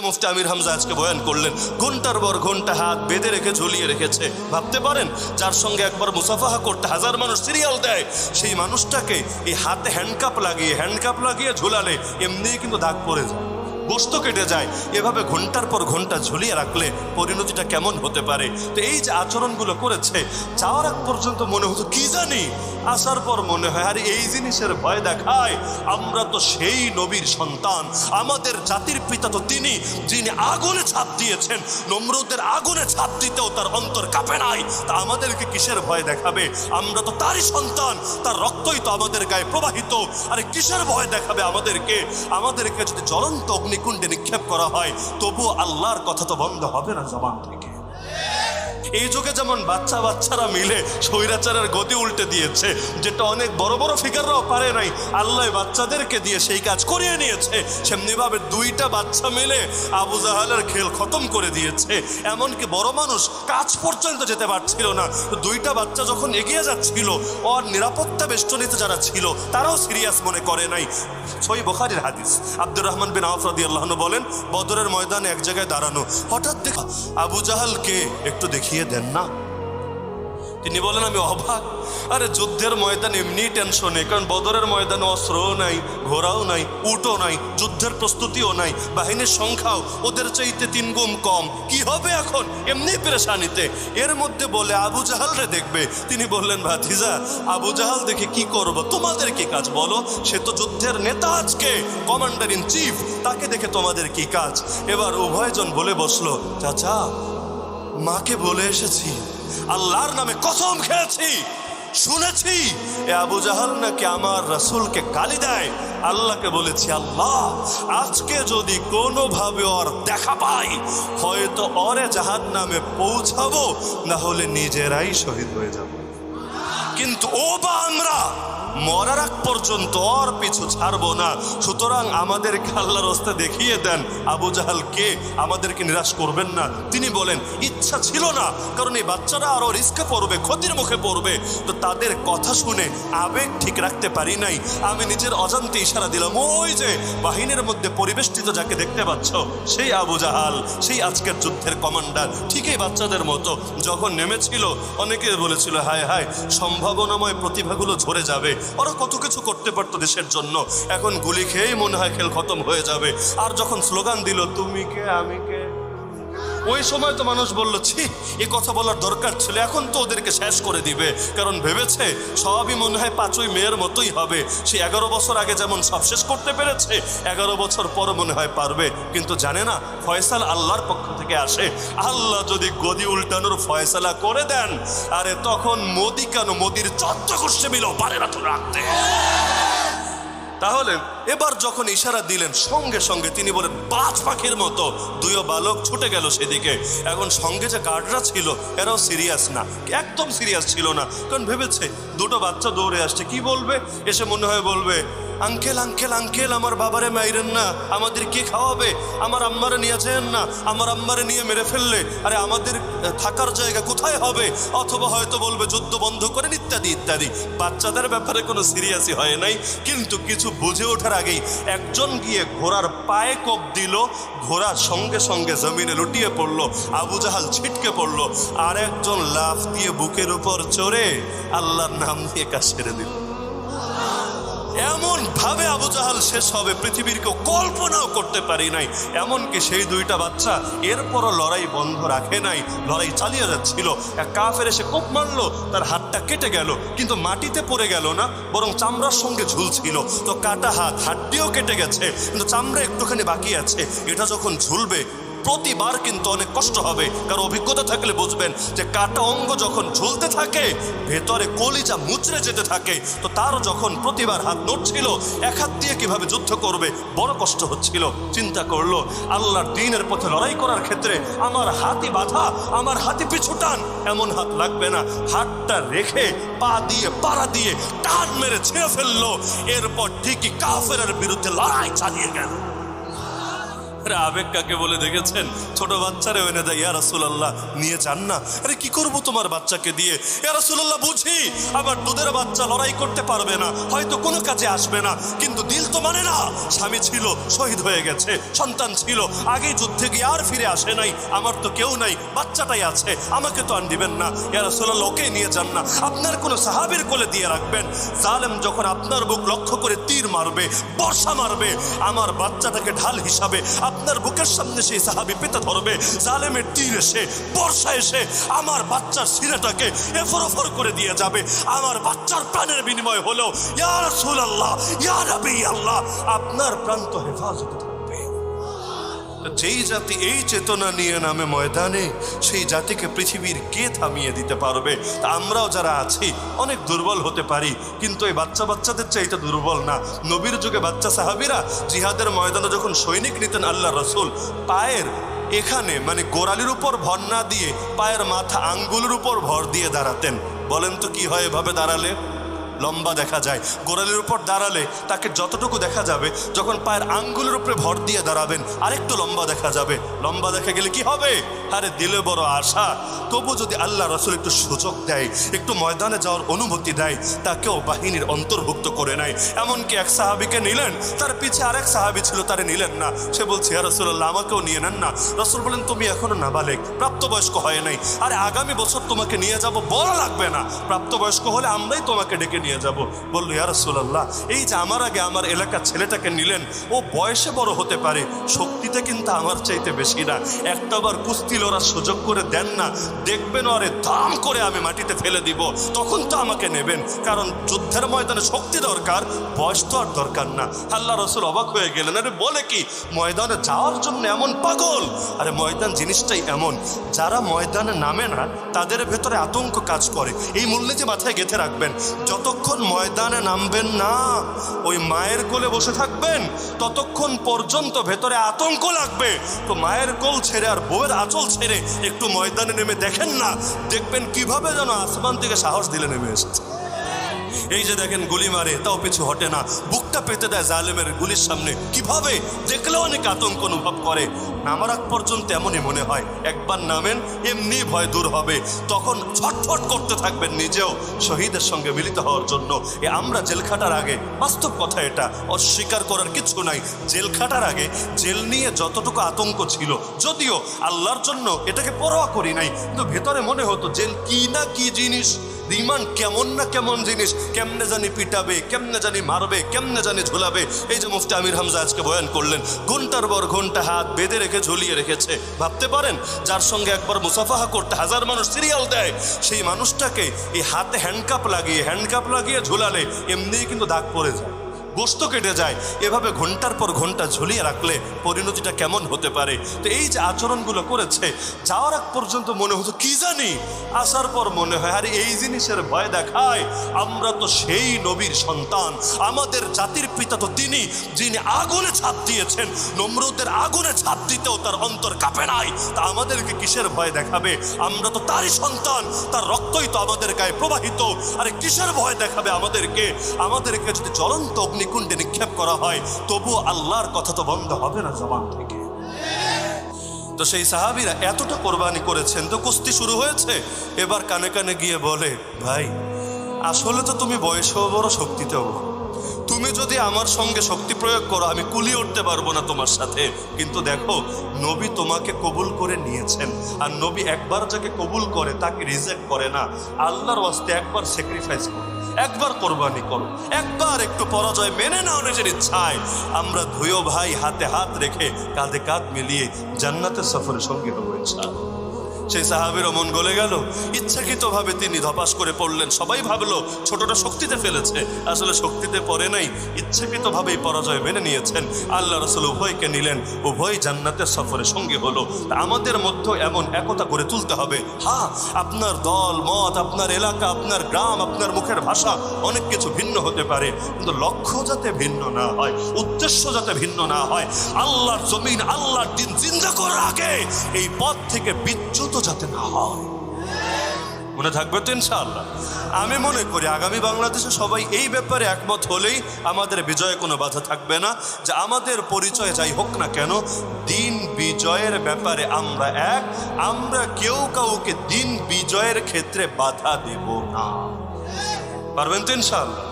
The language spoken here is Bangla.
মুফতি আমির হামজা আজকে বয়ান করলেন, ঘণ্টার পর ঘণ্টা হাত বেঁধে রেখে ঝুলিয়ে রেখেছে। ভাবতে পারেন, যার সঙ্গে একবার মুসাফাহা করতে হাজার মানুষ সিরিয়াল দেয়, সেই মানুষটাকে এই হাতে হ্যান্ডকাপ লাগিয়ে হ্যান্ডকাপ লাগিয়ে ঝুলালে এমনিই কিন্তু দাগ পড়ে যায়। গোস্ত কেটে যায়। এভাবে ঘণ্টার পর ঘণ্টা ঝুলিয়ে রাখলে পরিণতিটা কেমন হতে পারে? তো এই যে আচরণগুলো করেছে, যাওয়ার আগ পর্যন্ত মনে হতো কি জানি? আসার পর মনে হয়, আরে, এই জিনিসের ভয় দেখায়। আমরা তো সেই নবীর সন্তান। আমাদের জাতির পিতা তো তিনি, যিনি আগুনে ছাপ দিয়েছেন। নম্রদের আগুনে ছাপ দিতেও তার অন্তর কাঁপে নাই। তা আমাদেরকে কিসের ভয় দেখাবে? আমরা তো তারই সন্তান। তার রক্তই তো আমাদের গায়ে প্রবাহিত। আরে, কিসের ভয় দেখাবে আমাদেরকে? আমাদেরকে যদি জ্বলন্ত অগ্নিকুণ্ডে নিক্ষেপ করা হয় তবু আল্লাহর কথা তো বন্ধ হবে না জবান থেকে এই যুগে যেমন বাচ্চা বাচ্চারা মিলে স্বৈরাচারের গতি উল্টে দিয়েছে, যেটা অনেক বড় বড় ফিগাররাও পারে নাই, আল্লাহ বাচ্চাদেরকে দিয়ে সেই কাজ করিয়ে নিয়েছে, সেমনিভাবে দুইটা বাচ্চা মিলে আবু জাহালের খেল খতম করে দিয়েছে। এমনকি বড় মানুষ কাজ পর্যন্ত যেতে পারছিল না। দুইটা বাচ্চা যখন এগিয়ে যাচ্ছিল, ওর নিরাপত্তা বেষ্টনীতে যারা ছিল, তারাও সিরিয়াস মনে করে নাই। সই বোখারির হাদিস। আব্দুর রহমান বিন আউফ রাদিয়াল্লাহু আনহু বলেন, বদরের ময়দানে এক জায়গায় দাঁড়ানো। হঠাৎ দেখা আবু জাহালকে একটু দেখিয়ে দেন না। তিনি বলেন, আমি অবাক। আরে, যুদ্ধের ময়দান এমনি টেনশনে কারণ বদরের ময়দানে অস্ত্রও নাই, ঘোড়াও নাই, উটও নাই, যুদ্ধের প্রস্তুতিও নাই, বাহিনীর সংখ্যাও ওদের চাইতে তিন গুণ কম। কি হবে এখন? এমনি পেরেশানিতে। এর মধ্যে বলে, আবু জাহালরে দেখবে। তিনি বললেন, ভাতিজা, আবু জাহাল দেখে কি করব? তোমাদের কি কাজ বলো? সে তো যুদ্ধের নেতা আজকে কমান্ডার ইন চিফ তাকে দেখে তোমাদের কি কাজ? এবার উভয়জন বলে বসল, চাচা মাকে বলে এসেছি, আল্লাহর নামে কসম খেয়েছি, শুনেছি, এ আবু জাহাল নাকি আমার রাসূলকে গালি দেয়? আল্লাহকে বলেছি, আল্লাহ, আজকে যদি কোনোভাবে ওর দেখা পাই, হয়তো অরে জাহান নামে পৌঁছাবো না হলে নিজেরাই শহীদ হয়ে যাব। কিন্তু ও বা আমরা মরার আগ পর্যন্ত ওর পিছু ছাড়বো না। সুতরাং আমাদের আল্লাহর রাস্তা দেখিয়ে দেন। আবু জাহাল কে? আমাদেরকে নিরাশ করবেন না। তিনি বলেন, ইচ্ছা ছিল না, কারণ এই বাচ্চারা আরও রিস্কে পড়বে, ক্ষতির মুখে পড়বে। তো তাদের কথা শুনে আবেগ ঠিক রাখতে পারি নাই। আমি নিজের অজান্তে ইশারা দিলাম, ওই যে বাহিনীর মধ্যে পরিবেষ্টিত যাকে দেখতে পাচ্ছ, সেই আবু জাহাল, সেই আজকের যুদ্ধের কমান্ডার, ঠিকই বাচ্চাদের মতো। যখন নেমেছিল, অনেকে বলেছিল, হায় হায়, সম্ভাবনাময় প্রতিভাগুলো ঝরে যাবে। ওরা কত কিছু করতে পারতো দেশের জন্য। এখন গুলি খেয়েই মনে হয় খেল খতম হয়ে যাবে। আর যখন স্লোগান দিল, তুমি কে, আমি কে ওই সময় তো মানুষ বলল, ছি, এ কথা বলার দরকার ছিল, এখন তো ওদেরকে শেষ করে দিবে। কারণ ভেবেছে, সবই মনে হয় পাঁচই মেয়ের মতোই হবে। সে এগারো বছর আগে যেমন সব শেষ করতে পেরেছে, এগারো বছর পর মনে হয় পারবে। কিন্তু জানে না, ফয়সাল আল্লাহর পক্ষ থেকে আসে। আল্লাহ যদি গদি উল্টানোর ফয়সালা করে দেন, আরে তখন মোদি কেন মোদির চত্ব করছে মিলো পারে না তো রাখতে? তাহলে এবার যখন ইশারা দিলেন, সঙ্গে সঙ্গে তিনি বলেন, পাঁচ পাখির মতো দুয়ো বালক ছুটে গেল সেদিকে। এখন সঙ্গে যে গার্ডরা ছিল, এরাও সিরিয়াস না, একদম সিরিয়াস ছিল না। কারণ ভেবেছে, দুটো বাচ্চা দৌড়ে আসছে, কি বলবে? এসে মনে হয় বলবে আঙ্কেল আঙ্কেল আঙ্কেল, আমার বাবারে মাইরেন না। আমাদের কে খাওয়াবে? আমার আম্মারে নিয়ে যেন না। আমার আম্মারে নিয়ে মেরে ফেললে। আরে আমাদের থাকার জায়গা কোথায় হবে? অথবা হয়তো বলবে, যুদ্ধ বন্ধ করেন, ইত্যাদি ইত্যাদি। বাচ্চাদের ব্যাপারে কোনো সিরিয়াসই হয় নাই। কিন্তু কিছু বুঝে ওঠার আগেই একজন গিয়ে ঘোড়ার পায়ে কোপ দিল। ঘোড়া সঙ্গে সঙ্গে জমিনে লুটিয়ে পড়ল। আবু জাহাল ছিটকে পড়ল। আর একজন লাফ দিয়ে বুকের উপর চড়ে আল্লাহর নাম দিয়ে কাজ ছেড়ে দিল। এমন ভাবে আবু জাহাল শেষ হবে পৃথিবীর কেউ কল্পনাও করতে পারি নাই। এমনকি সেই দুইটা বাচ্চা এরপরও লড়াই বন্ধ রাখে নাই, লড়াই চালিয়ে যাচ্ছিল। এক কাফের এসে কোপ মারলো, তার হাতটা কেটে গেল, কিন্তু মাটিতে পড়ে গেল না, বরং চামড়ার সঙ্গে ঝুলছিল। তো কাটা হাত, হাড্ডিও কেটে গেছে, কিন্তু চামড়া একটুখানি বাকি আছে, এটা যখন ঝুলবে প্রতিবার কিন্তু অনেক কষ্ট হবে। কারণ অভিজ্ঞতা থাকলে বুঝবেন যে কাটা অঙ্গ যখন ঝুলতে থাকে, ভেতরে কলিজা মুচড়ে যেতে থাকে, তো তার যখন প্রতিবার হাত নড়ছিল, এক হাত দিয়ে কীভাবে যুদ্ধ করবে, বড় কষ্ট হচ্ছিল। চিন্তা করল, আল্লাহর দিনের পথে লড়াই করার ক্ষেত্রে আমার হাতি বাধা, আমার হাতি পিছু টান, এমন হাত লাগবে না। হাতটা রেখে, পা দিয়ে, পাড়া দিয়ে টান মেরে ছেড়ে ফেলল। এরপর ঠিকই কাফেরের বিরুদ্ধে লড়াই চালিয়ে গেল। আরে আবেগ কাকে বলে দেখেছেন? ছোট বাচ্চারে এনে দেয়, ইয়া রাসূলুল্লাহ, নিয়ে যান না। আরে কি করব তোমার বাচ্চাকে দিয়ে? ইয়া রাসূলুল্লাহ, বুঝি? আবার দুধের বাচ্চা লড়াই করতে পারবে না, হয়তো কোনো কাজে আসবে না। কিন্তু দিল তো মানে না, স্বামী ছিল, শহীদ হয়ে গেছে, সন্তান ছিল, আগেই যুদ্ধে গিয়ে আর ফিরে আসে নাই, আমার তো কেউ নাই, বাচ্চাটাই আছে, আমাকে তো আর দিবেন না। ইয়া রাসূলুল্লাহ, ওকে নিয়ে যান না, আপনার কোনো সাহাবীর কোলে দিয়ে রাখবেন। জালেম যখন আপনার বুক লক্ষ্য করে তীর মারবে, বর্ষা মারবে, আমার বাচ্চাটাকে ঢাল হিসাবে আপনার বুকের সামনে সেই সাহাবি পেতে ধরবে, জালেমের তীর এসে, বর্ষা এসে আমার বাচ্চার সিরাটাকে এফরফর করে দিয়ে যাবে। আমার বাচ্চার প্রাণের বিনিময় হলো সুল আল্লাহ ইয়ার আল্লাহ, আপনার প্রান্ত হেফাজতে যেই জাতি এই চেতনা নিয়ে নামে ময়দানে, সেই জাতিকে পৃথিবীর কে থামিয়ে দিতে পারবে? তা আমরাও যারা আছি, অনেক দুর্বল হতে পারি। কিন্তু এই বাচ্চা বাচ্চাদের চাইতে দুর্বল না। নবীর যুগে বাচ্চা সাহাবিরা জিহাদের ময়দানে যখন সৈনিক নিতেন আল্লাহ রসুল, পায়ের এখানে মানে গোড়ালির উপর ভর না দিয়ে পায়ের মাথা আঙ্গুলের উপর ভর দিয়ে দাঁড়াতেন। বলেন তো কি হয় এভাবে দাঁড়ালে? লম্বা দেখা যায়। গোড়ালির উপর দাঁড়ালে তাকে যতটুকু দেখা যাবে, যখন পায়ের আঙ্গুলের উপরে ভর দিয়ে দাঁড়াবেন, আরেকটু লম্বা দেখা যাবে। লম্বা দেখা গেলে কি হবে? আরে, দিলে বড় আশা। তবু যদি আল্লাহ রসুল একটু সুযোগ দেয়, একটু ময়দানে যাওয়ার অনুমতি দেয়, তাকেও বাহিনীর অন্তর্ভুক্ত করে নেয়। এমনকি এক সাহাবিকে নিলেন, তার পিছে আরেক সাহাবি ছিল, তারে নিলেন না। সে বলছে হ্যাঁ রসুল্লাহ আমাকেও নিয়ে নেন না। রসুল বলেন, তুমি এখনও নাবালেক, প্রাপ্তবয়স্ক হয় নাই। আরে, আগামী বছর তোমাকে নিয়ে যাব, বড় লাগবে না। প্রাপ্তবয়স্ক হলে আমরাই তোমাকে ডেকে নিয়ে যাব। বলল, ইয়া রসুল্লাহ এই যে আমার আগে আমার এলাকার ছেলেটাকে নিলেন, ও বয়সে বড় হতে পারে, শক্তিতে কিন্তু আমার চাইতে বেশি না। একটাবার কুস্তি লড়ার সুযোগ করে দেন না, দেখবেন আরে দাম করে আমি মাটিতে ফেলে দিব, তখন তো আমাকে নেবেন। কারণ যুদ্ধের ময়দানে শক্তি দরকার, বয়স তো আর দরকার না। আল্লাহ রসুল অবাক হয়ে গেলেন, আরে বলে কি, ময়দানে যাওয়ার জন্য এমন পাগল? আরে ময়দান জিনিসটাই এমন, যারা ময়দানে নামে না, তাদের ভেতরে আতঙ্ক কাজ করে। এই মূল্যে মাথায় গেঁথে রাখবেন যতক্ষণ ময়দানে নামবেন না, ওই মায়ের কোলে বসে থাকবেন, ততক্ষণ পর্যন্ত ভেতরে আতঙ্ক লাগবে। তো মায়ের কোল ছেড়ে আর বউয়ের আঁচল ছেড়ে একটু ময়দানে নেমে দেখেন না, দেখবেন কীভাবে যেন আসমান থেকে সাহস দিলে নেমে এসেছে। এই যে দেখেন গুলি মারে, তাও পিছু হটে না। বুকটা পেতে দেয় জালেমের গুলির সামনে। কীভাবে? দেখলে অনেক আতঙ্ক অনুভব করে। নামার আগ পর্যন্ত এমনই মনে হয়। একবার নামেন, এমনি ভয় দূর হবে। তখন ছটফট করতে থাকবেন নিজেও শহীদের সঙ্গে মিলিত হওয়ার জন্য। এ আমরা জেল খাটার আগে, বাস্তব কথা এটা, অস্বীকার করার কিছু নাই। জেল খাটার আগে, জেল নিয়ে যতটুকু আতঙ্ক ছিল, যদিও আল্লাহর জন্য এটাকে পরোয়া করি নাই, কিন্তু ভেতরে মনে হতো জেল কি না কি জিনিস। ইমান কেমন না কেমন জিনিস, কেমনে জানি পিটাবে, কেমনে জানি মারবে, কেমনে জানি ঝুলাবে। এই যে মুফতি আমির হামজা আজকে বয়ান করলেন, ঘণ্টার পর ঘণ্টা হাত বেঁধে রেখে ঝুলিয়ে রেখেছে। ভাবতে পারেন, যার সঙ্গে একবার মুসাফাহা করতে হাজার মানুষ সিরিয়াল দেয়, সেই মানুষটাকে এই হাতে হ্যান্ডকাপ লাগিয়ে হ্যান্ডকাপ লাগিয়ে ঝুলালে এমনিই কিন্তু দাগ পড়ে যায়। গোস্ত কেটে যায়। এভাবে ঘণ্টার পর ঘণ্টা ঝুলিয়ে রাখলে পরিণতিটা কেমন হতে পারে? তো এই যে আচরণগুলো করেছে, যাওয়ার আগ পর্যন্ত মনে হতো, কি জানি? আসার পর মনে হয়, আরে, এই জিনিসের ভয় দেখায়। আমরা তো সেই নবীর সন্তান। আমাদের জাতির পিতা তো তিনি, যিনি আগুনে ছাপ দিয়েছেন। নমরুদের আগুনে ছাপ দিতেও তার অন্তর কাঁপে নাই। তা আমাদেরকে কিসের ভয় দেখাবে? আমরা তো তারই সন্তান। তার রক্তই তো আমাদের গায়ে প্রবাহিত। আরে, কিসের ভয় দেখাবে আমাদেরকে? আমাদেরকে যদি জ্বলন্ত অগ্নিকুণ্ডে নিক্ষেপ করা হয়, তবুও আল্লাহর কথা তো বন্ধ হবে না জবান থেকে। তো সেই সাহাবিরা এতটা কোরবানি করেছেন, তো কুস্তি শুরু হয়েছে। এবার কানে কানে গিয়ে বলে, ভাই, আসলে তো তুমি বয়সেও বড় শক্তিতেও বড়। তুমি যদি আমার সঙ্গে শক্তি প্রয়োগ করো, আমি কুলি উঠতে পারব না তোমার সাথে। কিন্তু দেখো, নবী তোমাকে কবুল করে নিয়েছেন। আর নবী একবার যাকে কবুল করে, তাকে রিজেক্ট করে না। আল্লাহর ওয়াস্তে একবার স্যাক্রিফাইস করো। একবার কোরবানি করো, একবার একটু পরাজয় মেনে নাও নিজের ইচ্ছায়। আমরা ধুয়ো ভাই হাতে হাত রেখে কাঁধে কাঁধ মিলিয়ে জান্নাতের সফরে সঙ্গী হব সেই সাহাবেরও মন গলে গেল। ইচ্ছাকৃতভাবে তিনি ধপাস করে পড়লেন। সবাই ভাবলো, ছোটটা শক্তিতে ফেলেছে। আসলে শক্তিতে পড়ে নাই, ইচ্ছাকৃতভাবেই পরাজয় মেনে নিয়েছেন। আল্লাহ রসুল উভয়কে নিলেন, উভয় জান্নাতের সফরে সঙ্গী হলো। আমাদের মধ্যে এমন একতা করে তুলতে হবে। হ্যাঁ আপনার দল, মত, আপনার এলাকা, আপনার গ্রাম, আপনার মুখের ভাষা অনেক কিছু ভিন্ন হতে পারে। কিন্তু লক্ষ্য যাতে ভিন্ন না হয়, উদ্দেশ্য যাতে ভিন্ন না হয়, আল্লাহর জমিন, আল্লাহর দিন জিন্দা করার আগে এই পথ থেকে বিচ্যুত যাতে না হয়। মনে থাকবে তো ইনশাআল্লাহ। আমি মনে করি আগামী বাংলাদেশে সবাই এই ব্যাপারে একমত হলেই আমাদের বিজয়ে কোনো বাধা থাকবে না। যে আমাদের পরিচয় যাই হোক না কেন, দিন বিজয়ের ব্যাপারে আমরা এক। আমরা কেউ কাউকে দিন বিজয়ের ক্ষেত্রে বাধা দেব না। পারবেন তো ইনশাআল্লাহ?